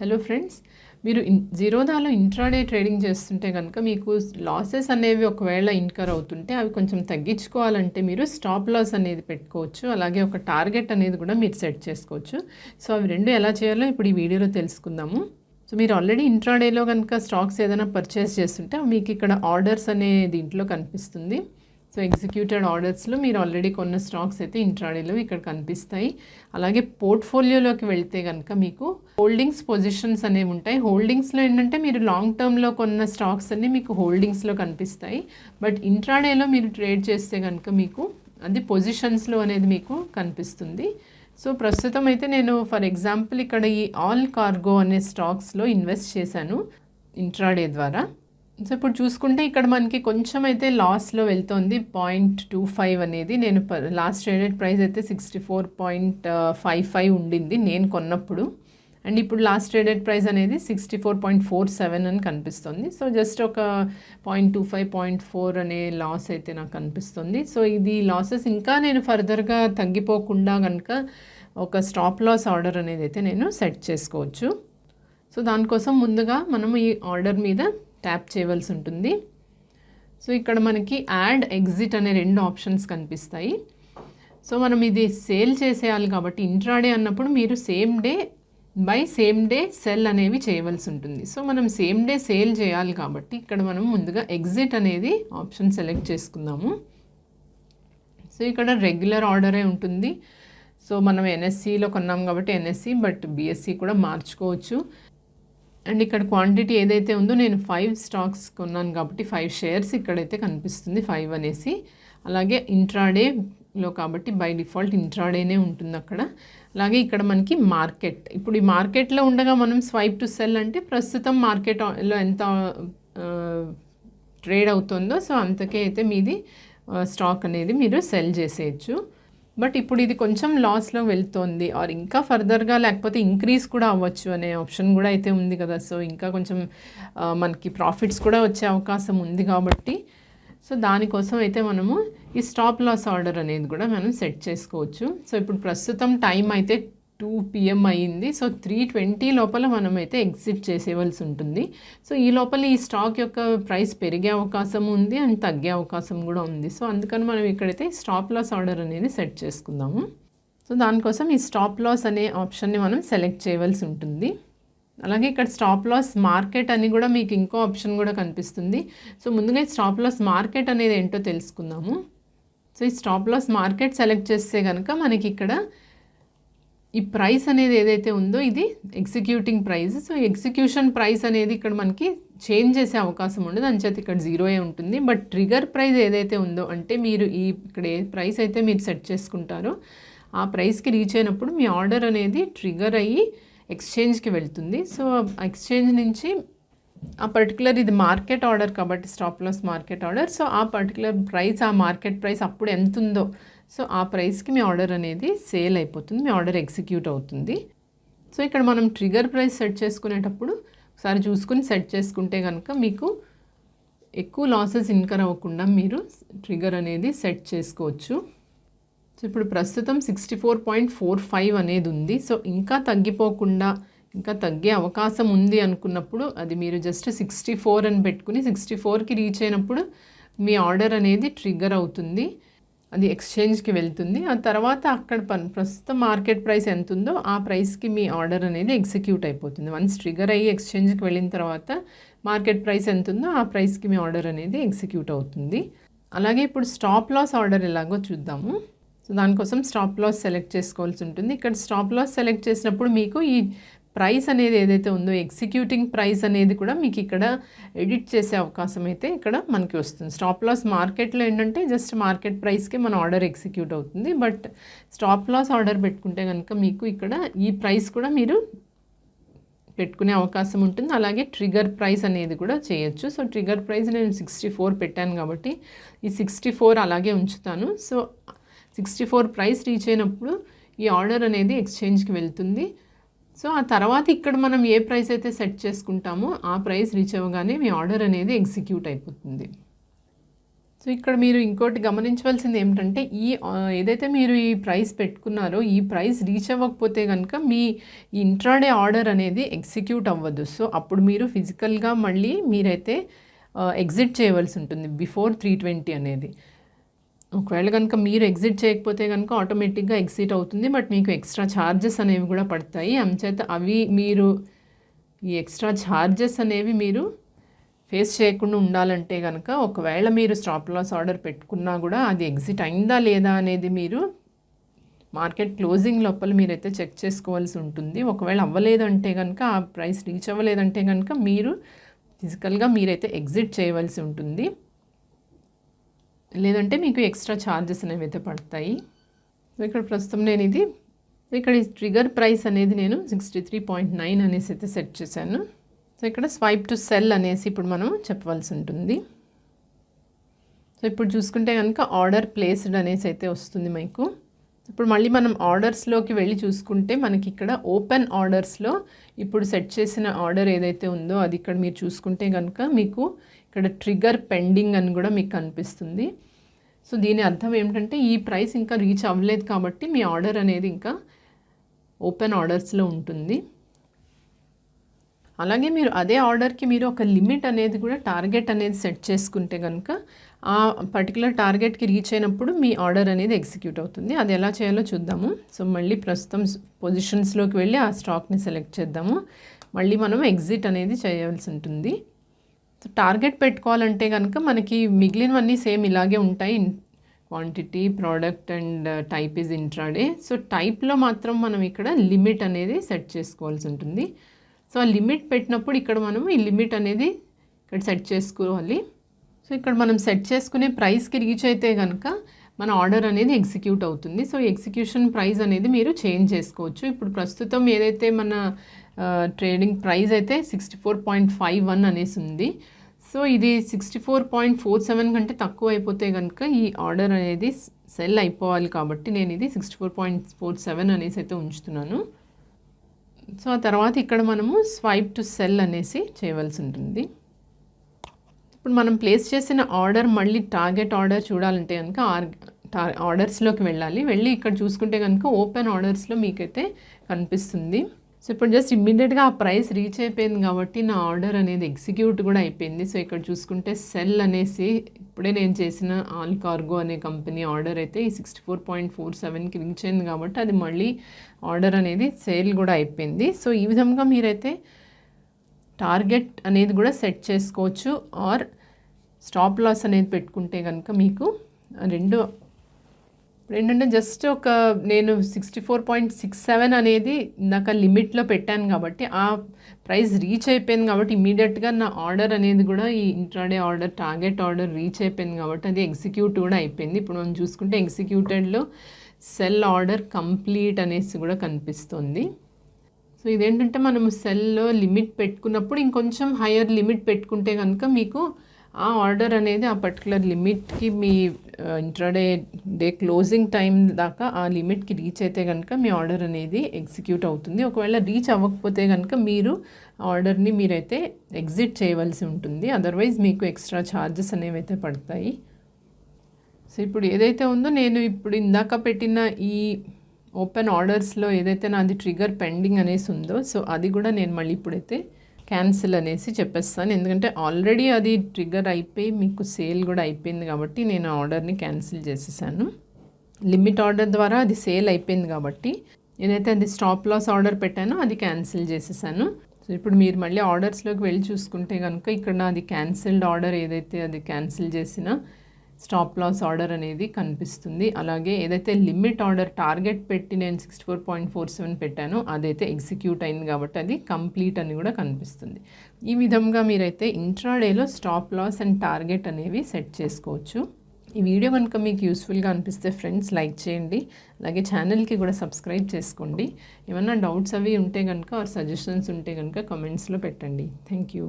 Hello friends మీరు in జీరోదాలో intraday trading చేస్తుంటే కనుక మీకు లాసెస్ అనేవి ఒకవేళ ఇన్కర్ అవుతుంటే అవి కొంచెం తగ్గించుకోవాలంటే మీరు స్టాప్ లాస్ అనేది పెట్టుకోవచ్చు. అలాగే ఒక టార్గెట్ అనేది కూడా మీరు సెట్ చేసుకోవచ్చు. సో అవి రెండు ఎలా చేయాలో ఇప్పుడు ఈ వీడియోలో తెలుసుకుందాము. సో మీరు ఆల్రెడీ ఇంట్రాడేలో కనుక స్టాక్స్ ఏదైనా పర్చేస్ చేస్తుంటే మీకు ఇక్కడ ఆర్డర్స్ అనే దీంట్లో కనిపిస్తుంది. సో ఎగ్జిక్యూటెడ్ ఆర్డర్స్లో మీరు ఆల్రెడీ కొన్న స్టాక్స్ అయితే ఇంట్రాడేలో ఇక్కడ కనిపిస్తాయి. అలాగే పోర్ట్ఫోలియోలోకి వెళ్తే కనుక మీకు హోల్డింగ్స్ పొజిషన్స్ అనేవి ఉంటాయి. హోల్డింగ్స్లో ఏంటంటే మీరు లాంగ్ టర్మ్లో కొన్న స్టాక్స్ అన్ని మీకు హోల్డింగ్స్లో కనిపిస్తాయి. బట్ ఇంట్రాడేలో మీరు ట్రేడ్ చేస్తే కనుక మీకు అది పొజిషన్స్లో అనేది మీకు కనిపిస్తుంది. సో ప్రస్తుతం అయితే నేను ఫర్ ఎగ్జాంపుల్ ఇక్కడ ఈ ఆల్ కార్గో అనే స్టాక్స్లో ఇన్వెస్ట్ చేశాను ఇంట్రాడే ద్వారా. సో ఇప్పుడు చూసుకుంటే ఇక్కడ మనకి కొంచెం అయితే లాస్లో వెళ్తుంది. పాయింట్ టూ ఫైవ్ అనేది నేను లాస్ట్ ట్రేడెడ్ ప్రైస్ అయితే sixty four point five five ఉండింది నేను కొన్నప్పుడు. అండ్ ఇప్పుడు లాస్ట్ ట్రేడెడ్ ప్రైస్ అనేది sixty four point four seven అని కనిపిస్తుంది. సో జస్ట్ ఒక point two five point four అనే లాస్ అయితే నాకు కనిపిస్తుంది. సో ఇది లాసెస్ ఇంకా నేను ఫర్దర్గా తగ్గిపోకుండా కనుక ఒక స్టాప్ లాస్ ఆర్డర్ అనేది అయితే నేను సెట్ చేసుకోవచ్చు. సో దానికోసం ముందుగా మనం ఈ ఆర్డర్ మీద ట్యాప్ చేయవలసి ఉంటుంది సో ఇక్కడ మనకి యాడ్ ఎగ్జిట్ అనే రెండు ఆప్షన్స్ కనిపిస్తాయి. సో మనం ఇది సేల్ చేసేయాలి కాబట్టి ఇంట్రాడే అన్నప్పుడు మీరు same day buy same day sell అనేవి చేయవలసి ఉంటుంది సో మనం సేమ్ డే సేల్ చేయాలి కాబట్టి ఇక్కడ మనం ముందుగా ఎగ్జిట్ అనేది ఆప్షన్ సెలెక్ట్ చేసుకుందాము. సో ఇక్కడ రెగ్యులర్ ఆర్డరే ఉంటుంది. సో మనం ఎన్ఎస్సిలో కొన్నాం కాబట్టి ఎన్ఎస్సి బట్ బిఎస్సి కూడా మార్చుకోవచ్చు. అండ్ ఇక్కడ క్వాంటిటీ ఏదైతే ఉందో నేను ఫైవ్ స్టాక్స్ కొన్నాను కాబట్టి ఫైవ్ షేర్స్ ఇక్కడైతే కనిపిస్తుంది ఫైవ్ అనేసి. అలాగే ఇంట్రాడేలో కాబట్టి బై డిఫాల్ట్ ఇంట్రాడేనే ఉంటుంది అక్కడ. అలాగే ఇక్కడ మనకి మార్కెట్ ఇప్పుడు ఈ మార్కెట్లో ఉండగా మనం స్వైప్ టు సెల్ అంటే ప్రస్తుతం మార్కెట్లో ఎంత ట్రేడ్ అవుతుందో సో అంతకే అయితే మీది స్టాక్ అనేది మీరు సెల్ చేసేయచ్చు. బట్ ఇప్పుడు ఇది కొంచెం లాస్లో వెళ్తోంది. ఆర్ ఇంకా ఫర్దర్గా లేకపోతే ఇంక్రీజ్ కూడా అవ్వచ్చు అనే ఆప్షన్ కూడా అయితే ఉంది కదా. సో ఇంకా కొంచెం మనకి ప్రాఫిట్స్ కూడా వచ్చే అవకాశం ఉంది కాబట్టి. సో దానికోసం అయితే మనము ఈ స్టాప్ లాస్ ఆర్డర్ అనేది కూడా మనం సెట్ చేసుకోవచ్చు. సో ఇప్పుడు ప్రస్తుతం టైం అయితే టూ పిఎం అయ్యింది. సో త్రీ ట్వంటీ లోపల మనమైతే ఎగ్జిట్ చేసేవలసి ఉంటుంది. సో ఈ లోపల ఈ స్టాక్ యొక్క ప్రైస్ పెరిగే అవకాశం ఉంది అండ్ తగ్గే అవకాశం కూడా ఉంది. సో అందుకని మనం ఇక్కడైతే స్టాప్ లాస్ ఆర్డర్ అనేది సెట్ చేసుకుందాము. సో దానికోసం ఈ స్టాప్ లాస్ అనే ఆప్షన్ని మనం సెలెక్ట్ చేయవలసి ఉంటుంది. అలాగే ఇక్కడ స్టాప్ లాస్ మార్కెట్ అని కూడా మీకు ఇంకో ఆప్షన్ కూడా కనిపిస్తుంది. సో ముందుగా స్టాప్ లాస్ మార్కెట్ అనేది ఏంటో తెలుసుకుందాము. సో ఈ స్టాప్ లాస్ మార్కెట్ సెలెక్ట్ చేస్తే కనుక మనకి ఇక్కడ ఈ ప్రైస్ అనేది ఏదైతే ఉందో ఇది executing price. So execution price అనేది ఇక్కడ మనకి చేంజ్ చేసే అవకాశం ఉండదు. అంచేత ఇక్కడ జీరోయే ఉంటుంది. బట్ ట్రిగర్ ప్రైస్ ఏదైతే ఉందో అంటే మీరు ఈ ఇక్కడ ఏ ప్రైస్ అయితే మీరు సెట్ చేసుకుంటారో ఆ ప్రైస్కి రీచ్ అయినప్పుడు మీ ఆర్డర్ అనేది ట్రిగర్ అయ్యి ఎక్స్చేంజ్కి వెళ్తుంది. సో ఎక్స్చేంజ్ నుంచి ఆ పర్టికులర్ ఇది మార్కెట్ ఆర్డర్ కాబట్టి stop loss market order. So ఆ పర్టికులర్ ప్రైస్ ఆ మార్కెట్ ప్రైస్ అప్పుడు ఎంత ఉందో సో ఆ ప్రైస్కి మీ ఆర్డర్ అనేది సేల్ అయిపోతుంది మీ ఆర్డర్ ఎగ్జిక్యూట్ అవుతుంది. సో ఇక్కడ మనం ట్రిగర్ ప్రైస్ సెట్ చేసుకునేటప్పుడు ఒకసారి చూసుకుని సెట్ చేసుకుంటే కనుక మీకు ఎక్కువ లాసెస్ ఇన్కర్ అవ్వకుండా మీరు ట్రిగర్ అనేది సెట్ చేసుకోవచ్చు. సో ఇప్పుడు ప్రస్తుతం sixty four point four five అనేది ఉంది. సో ఇంకా తగ్గిపోకుండా ఇంకా తగ్గే అవకాశం ఉంది అనుకున్నప్పుడు అది మీరు జస్ట్ సిక్స్టీ ఫోర్ అని పెట్టుకుని సిక్స్టీ ఫోర్కి రీచ్ అయినప్పుడు మీ ఆర్డర్ అనేది ట్రిగ్గర్ అవుతుంది. అది ఎక్స్చేంజ్కి వెళ్తుంది. ఆ తర్వాత అక్కడ పని ప్రస్తుతం మార్కెట్ ప్రైస్ ఎంత ఉందో ఆ ప్రైస్కి మీ ఆర్డర్ అనేది ఎగ్జిక్యూట్ అయిపోతుంది. వన్స్ ట్రిగర్ అయ్యి ఎక్స్చేంజ్కి వెళ్ళిన తర్వాత మార్కెట్ ప్రైస్ ఎంత ఉందో ఆ ప్రైస్కి మీ ఆర్డర్ అనేది ఎగ్జిక్యూట్ అవుతుంది. అలాగే ఇప్పుడు స్టాప్ లాస్ ఆర్డర్ ఎలాగో చూద్దాము. సో దానికోసం స్టాప్ లాస్ సెలెక్ట్ చేసుకోవాల్సి ఉంటుంది. ఇక్కడ స్టాప్ లాస్ సెలెక్ట్ చేసినప్పుడు మీకు ఈ ప్రైస్ అనేది ఏదైతే ఉందో ఎగ్జిక్యూటింగ్ ప్రైస్ అనేది కూడా మీకు ఇక్కడ ఎడిట్ చేసే అవకాశం అయితే ఇక్కడ మనకి వస్తుంది. స్టాప్ లాస్ మార్కెట్లో ఏంటంటే జస్ట్ మార్కెట్ ప్రైస్కి మన ఆర్డర్ ఎగ్జిక్యూట్ అవుతుంది. బట్ స్టాప్ లాస్ ఆర్డర్ పెట్టుకుంటే కనుక మీకు ఇక్కడ ఈ ప్రైస్ కూడా మీరు పెట్టుకునే అవకాశం ఉంటుంది. అలాగే ట్రిగర్ ప్రైస్ అనేది కూడా చేయొచ్చు. సో ట్రిగర్ ప్రైస్ నేను సిక్స్టీ ఫోర్ పెట్టాను కాబట్టి ఈ సిక్స్టీ ఫోర్ అలాగే ఉంచుతాను. So sixty four price reach అయినప్పుడు ఈ ఆర్డర్ అనేది ఎక్స్చేంజ్కి వెళ్తుంది. సో ఆ తర్వాత ఇక్కడ మనం ఏ ప్రైస్ అయితే సెట్ చేసుకుంటామో ఆ ప్రైస్ రీచ్ అవ్వగానే మీ ఆర్డర్ అనేది ఎగ్జిక్యూట్ అయిపోతుంది. సో ఇక్కడ మీరు ఇంకోటి గమనించవలసింది ఏమిటంటే ఈ ఏదైతే మీరు ఈ ప్రైస్ పెట్టుకున్నారో ఈ ప్రైస్ రీచ్ అవ్వకపోతే కనుక మీ ఇంట్రాడే ఆర్డర్ అనేది ఎగ్జిక్యూట్ అవ్వదు. సో అప్పుడు మీరు ఫిజికల్గా మళ్ళీ మీరైతే ఎగ్జిట్ చేయవలసి ఉంటుంది బిఫోర్ త్రీ ట్వంటీ అనేది. ఒకవేళ కనుక మీరు ఎగ్జిట్ చేయకపోతే కనుక ఆటోమేటిక్గా ఎగ్జిట్ అవుతుంది. బట్ మీకు ఎక్స్ట్రా ఛార్జెస్ అనేవి కూడా పడతాయి. అంచేత అవి మీరు ఈ ఎక్స్ట్రా ఛార్జెస్ అనేవి మీరు ఫేస్ చేయకుండా ఉండాలంటే కనుక ఒకవేళ మీరు స్టాప్ లాస్ ఆర్డర్ పెట్టుకున్నా కూడా అది ఎగ్జిట్ అయిందా లేదా అనేది మీరు మార్కెట్ క్లోజింగ్ లోపల మీరైతే చెక్ చేసుకోవాల్సి ఉంటుంది. ఒకవేళ అవ్వలేదంటే కనుక ఆ ప్రైస్ రీచ్ అవ్వలేదంటే కనుక మీరు ఫిజికల్గా మీరైతే ఎగ్జిట్ చేయవలసి ఉంటుంది. లేదంటే మీకు ఎక్స్ట్రా ఛార్జెస్ అనేవి అయితే పడతాయి. ఇక్కడ ప్రస్తుతం నేను ఇది ఇక్కడ ఈ ట్రిగర్ ప్రైస్ అనేది నేను సిక్స్టీ త్రీ పాయింట్ నైన్ అనేసి అయితే సెట్ చేశాను. సో ఇక్కడ స్వైప్ టు సెల్ అనేసి ఇప్పుడు మనం చెప్పవలసి ఉంటుంది. సో ఇప్పుడు చూసుకుంటే కనుక ఆర్డర్ ప్లేస్డ్ అనేసి అయితే వస్తుంది మీకు. ఇప్పుడు మళ్ళీ మనం ఆర్డర్స్లోకి వెళ్ళి చూసుకుంటే మనకి ఇక్కడ ఓపెన్ ఆర్డర్స్లో ఇప్పుడు సెట్ చేసిన ఆర్డర్ ఏదైతే ఉందో అది ఇక్కడ మీరు చూసుకుంటే కనుక మీకు ఇక్కడ ట్రిగర్ పెండింగ్ అని కూడా మీకు కనిపిస్తుంది. సో దీని అర్థం ఏమిటంటే ఈ ప్రైస్ ఇంకా రీచ్ అవ్వలేదు కాబట్టి మీ ఆర్డర్ అనేది ఇంకా ఓపెన్ ఆర్డర్స్లో ఉంటుంది. అలాగే మీరు అదే ఆర్డర్కి మీరు ఒక లిమిట్ అనేది కూడా టార్గెట్ అనేది సెట్ చేసుకుంటే కనుక ఆ పర్టికులర్ టార్గెట్కి రీచ్ అయినప్పుడు మీ ఆర్డర్ అనేది ఎగ్జిక్యూట్ అవుతుంది. అది ఎలా చేయాలో చూద్దాము. సో మళ్ళీ ప్రస్తుతం పొజిషన్స్లోకి వెళ్ళి ఆ స్టాక్ని సెలెక్ట్ చేద్దాము. మళ్ళీ మనం ఎగ్జిట్ అనేది చేయవలసి ఉంటుంది. సో టార్గెట్ పెట్టుకోవాలంటే కనుక మనకి మిగిలినవన్నీ సేమ్ ఇలాగే ఉంటాయి. Quantity product and type is intraday. So టైప్లో మాత్రం మనం ఇక్కడ లిమిట్ అనేది సెట్ చేసుకోవాల్సి ఉంటుంది. సో ఆ లిమిట్ పెట్టినప్పుడు ఇక్కడ మనం ఈ లిమిట్ అనేది ఇక్కడ సెట్ చేసుకోవాలి. సో ఇక్కడ మనం సెట్ చేసుకునే ప్రైస్కి రీచ్ అయితే కనుక మన ఆర్డర్ అనేది ఎగ్జిక్యూట్ అవుతుంది. సో ఎగ్జిక్యూషన్ ప్రైస్ అనేది మీరు చేంజ్ చేసుకోవచ్చు. ఇప్పుడు ప్రస్తుతం ఏదైతే మన ట్రేడింగ్ ప్రైస్ అయితే sixty four point five one అనేసి ఉంది. సో ఇది sixty four point four seven కంటే తక్కువ అయిపోతే కనుక ఈ ఆర్డర్ అనేది సెల్ అయిపోవాలి కాబట్టి నేను ఇది sixty four point four seven అనేసి అయితే ఉంచుతున్నాను. సో ఆ తర్వాత ఇక్కడ మనము స్వైప్ టు సెల్ అనేసి చేయవలసి ఉంటుంది ఇప్పుడు మనం ప్లేస్ చేసిన ఆర్డర్ మళ్ళీ టార్గెట్ ఆర్డర్ చూడాలంటే కనుక ఆర్ ఆర్డర్స్లోకి వెళ్ళాలి. వెళ్ళి ఇక్కడ చూసుకుంటే కనుక ఓపెన్ ఆర్డర్స్లో మీకైతే కనిపిస్తుంది. సో ఇప్పుడు జస్ట్ ఇమ్మీడియట్గా ఆ ప్రైస్ రీచ్ అయిపోయింది కాబట్టి నా ఆర్డర్ అనేది ఎగ్జిక్యూట్ కూడా అయిపోయింది. సో ఇక్కడ చూసుకుంటే సెల్ అనేసి ఇప్పుడే నేను చేసిన ఆల్ కార్గో అనే కంపెనీ ఆర్డర్ అయితే ఈ సిక్స్టీ ఫోర్ పాయింట్ ఫోర్ సెవెన్కి రీచ్ అయింది కాబట్టి అది మళ్ళీ ఆర్డర్ అనేది సేల్ కూడా అయిపోయింది. సో ఈ విధంగా మీరైతే టార్గెట్ అనేది కూడా సెట్ చేసుకోవచ్చు. ఆర్ స్టాప్ లాస్ అనేది పెట్టుకుంటే కనుక మీకు రెండు ఇప్పుడు ఏంటంటే జస్ట్ ఒక నేను sixty four point six seven అనేది నాకు లిమిట్లో పెట్టాను కాబట్టి ఆ ప్రైస్ రీచ్ అయిపోయింది కాబట్టి ఇమీడియట్గా నా ఆర్డర్ అనేది కూడా ఈ intraday order target order reach అయిపోయింది కాబట్టి అది ఎగ్జిక్యూట్ కూడా అయిపోయింది. ఇప్పుడు మనం చూసుకుంటే ఎగ్జిక్యూటెడ్లో సెల్ ఆర్డర్ కంప్లీట్ అనేసి కూడా కనిపిస్తుంది. సో ఇదేంటంటే మనం సెల్లో లిమిట్ పెట్టుకున్నప్పుడు ఇంకొంచెం హయ్యర్ లిమిట్ పెట్టుకుంటే కనుక మీకు ఆ ఆర్డర్ అనేది ఆ పర్టికులర్ లిమిట్కి మీ ఇంట్రాడే డే క్లోజింగ్ టైం దాకా ఆ లిమిట్కి రీచ్ అయితే కనుక మీ ఆర్డర్ అనేది ఎగ్జిక్యూట్ అవుతుంది. ఒకవేళ రీచ్ అవ్వకపోతే కనుక మీరు ఆర్డర్ని మీరైతే ఎగ్జిట్ చేయవలసి ఉంటుంది. అదర్వైజ్ మీకు ఎక్స్ట్రా ఛార్జెస్ అనేవి అయితే పడతాయి. సో ఇప్పుడు ఏదైతే ఉందో నేను ఇప్పుడు ఇందాక పెట్టిన ఈ ఓపెన్ ఆర్డర్స్లో ఏదైతే నాది ట్రిగర్ పెండింగ్ అనేసి ఉందో సో అది కూడా నేను మళ్ళీ ఇప్పుడైతే క్యాన్సిల్ అనేసి చెప్పేస్తాను. ఎందుకంటే ఆల్రెడీ అది ట్రిగర్ అయిపోయి మీకు సేల్ కూడా అయిపోయింది కాబట్టి నేను ఆర్డర్ని క్యాన్సిల్ చేసేసాను. లిమిట్ ఆర్డర్ ద్వారా అది సేల్ అయిపోయింది కాబట్టి ఏదైతే అది స్టాప్ లాస్ ఆర్డర్ పెట్టానో అది క్యాన్సిల్ చేసేసాను. సో ఇప్పుడు మీరు మళ్ళీ ఆర్డర్స్లోకి వెళ్ళి చూసుకుంటే కనుక ఇక్కడ అది క్యాన్సిల్డ్ ఆర్డర్ ఏదైతే అది క్యాన్సిల్ చేసినా స్టాప్ లాస్ ఆర్డర్ అనేది కనిపిస్తుంది. అలాగే ఏదైతే లిమిట్ ఆర్డర్ టార్గెట్ పెట్టి నేను sixty four point four seven పెట్టానో అదైతే ఎగ్జిక్యూట్ అయింది కాబట్టి అది కంప్లీట్ అని కూడా కనిపిస్తుంది. ఈ విధంగా మీరైతే ఇంట్రాడేలో స్టాప్ లాస్ అండ్ టార్గెట్ అనేవి సెట్ చేసుకోవచ్చు. ఈ వీడియో కనుక మీకు యూస్ఫుల్గా అనిపిస్తే ఫ్రెండ్స్ లైక్ చేయండి. అలాగే ఛానల్కి కూడా సబ్స్క్రైబ్ చేసుకోండి. ఏమైనా డౌట్స్ అవి ఉంటే కనుక ఆర్ సజెషన్స్ ఉంటే కనుక కమెంట్స్లో పెట్టండి. Thank you.